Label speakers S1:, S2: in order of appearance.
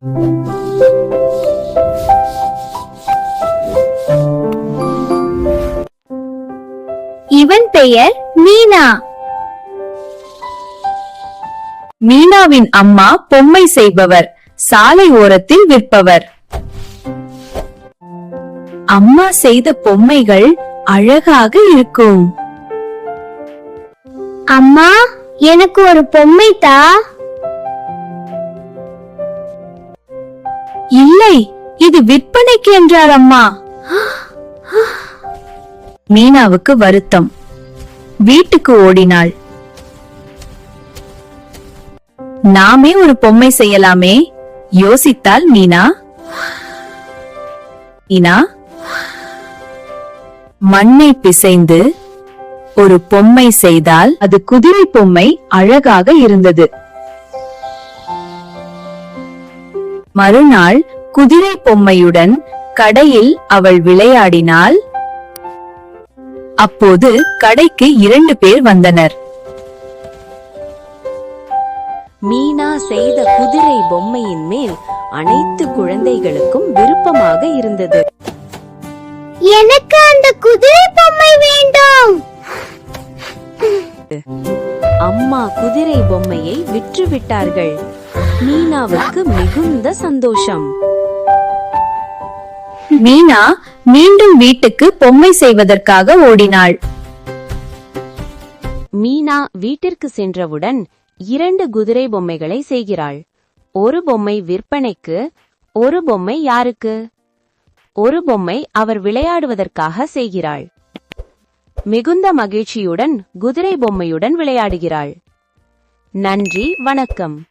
S1: இவன் பெயர் மீனா.
S2: மீனாவின் அம்மா பொம்மை செய்பவர் சாலை ஓரத்தில் விற்பவர். அம்மா செய்த பொம்மைகள் அழகாக இருக்கும்.
S1: அம்மா எனக்கு ஒரு பொம்மை தா.
S2: இல்லை இது விற்பனைக்கு என்றார் அம்மா. மீனாவுக்கு வருத்தம். வீட்டுக்கு ஓடினாள். நாமே ஒரு பொம்மை செய்யலாமே யோசித்தாள் மீனா. மீனா மண்ணை பிசைந்து ஒரு பொம்மை செய்தால் அது குதிரை பொம்மை அழகாக இருந்தது. மறுநாள் குதிரை பொம்மையுடன் கடையில் அவள் விளையாடினாள். அப்போது கடைக்கு இரண்டு பேர் வந்தனர்.
S3: மீனா செய்த குதிரை பொம்மையின் மேல் அனைத்து குழந்தைகளுக்கும் விருப்பமாக இருந்தது.
S1: எனக்கு அந்த குதிரை பொம்மை வேண்டும்.
S3: அம்மா குதிரை பொம்மையை விற்று விட்டார்கள் மீனாவுக்கு மிகுந்த சந்தோஷம்.
S2: மீனா மீண்டும் வீட்டுக்கு பொம்மை செய்வதற்காக ஓடினாள்.
S3: மீனா வீட்டிற்கு சென்றவுடன் இரண்டு குதிரை பொம்மைகளை செய்கிறாள். ஒரு பொம்மை விற்பனைக்கு ஒரு பொம்மை யாருக்கு? ஒரு பொம்மை அவர் விளையாடுவதற்காக செய்கிறாள். மிகுந்த மகிழ்ச்சியுடன் குதிரை பொம்மையுடன் விளையாடுகிறாள். நன்றி வணக்கம்.